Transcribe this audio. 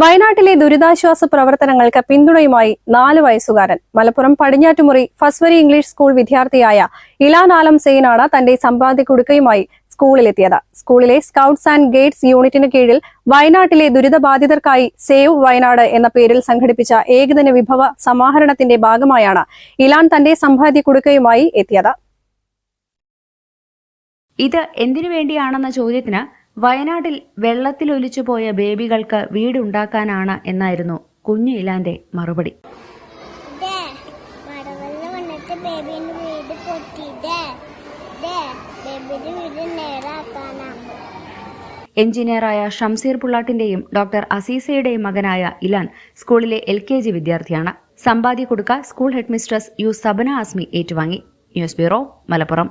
വയനാട്ടിലെ ദുരിതാശ്വാസ പ്രവർത്തനങ്ങൾക്ക് പിന്തുണയുമായി നാല് വയസ്സുകാരൻ. മലപ്പുറം പടിഞ്ഞാറ്റുമുറി ഫസ്വരി ഇംഗ്ലീഷ് സ്കൂൾ വിദ്യാർത്ഥിയായ ഇലാൻ ആലം സെയിനാണ് തന്റെ സമ്പാദ്യ കുടുക്കയുമായി സ്കൂളിലെത്തിയത്. സ്കൂളിലെ സ്കൌട്ട്സ് ആൻഡ് ഗൈഡ്സ് യൂണിറ്റിന് കീഴിൽ വയനാട്ടിലെ ദുരിതബാധിതർക്കായി സേവ് വയനാട് എന്ന പേരിൽ സംഘടിപ്പിച്ച ഏകദിന വിഭവ സമാഹരണത്തിന്റെ ഭാഗമായാണ് ഇലാൻ തന്റെ സമ്പാദ്യ കുടുക്കയുമായി എത്തിയത്. ഇത് എന്തിനു വേണ്ടിയാണെന്ന ചോദ്യത്തിന് വയനാട്ടിൽ വെള്ളത്തിലൊലിച്ചു പോയ ബേബികൾക്ക് വീടുണ്ടാക്കാനാണ് എന്നായിരുന്നു കുഞ്ഞു ഇലാന്റെ മറുപടി. എഞ്ചിനീയറായ ഷംസീർ പുള്ളാട്ടിന്റെയും ഡോക്ടർ അസീസയുടെയും മകനായ ഇലാൻ സ്കൂളിലെ എൽ കെ ജി വിദ്യാർത്ഥിയാണ്. സമ്പാദ്യ കൊടുക്ക school headmistress U Sabana Asmi ഏറ്റുവാങ്ങി. News bureau Malappuram.